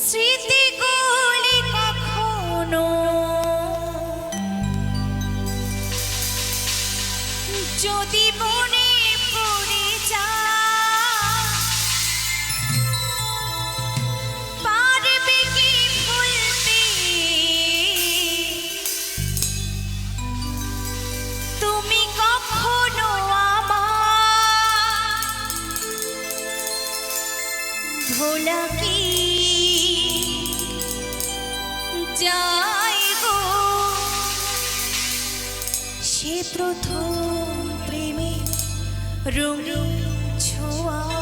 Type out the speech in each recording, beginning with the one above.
স্মৃতিগুলি কখনো যদি পড়ে যা পারবে তুমি কখনো ভোলা যাই গো সে প্রথম প্রেমে রঙিন ছোঁয়া।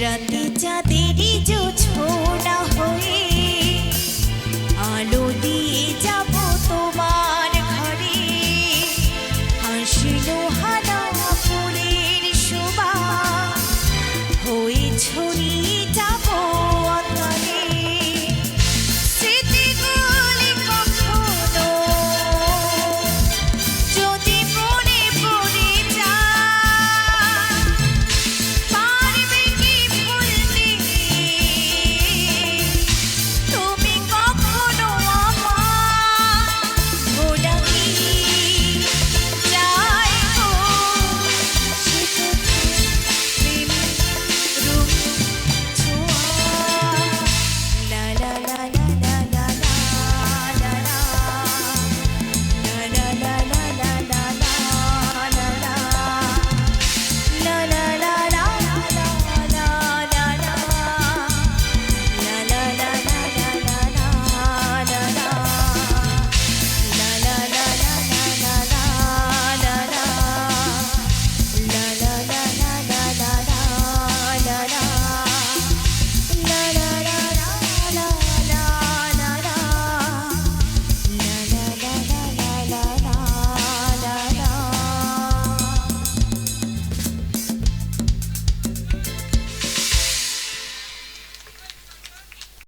রাতে চাঁদেরই জো ছোড়া হয়ে আলো দিয়ে যাবে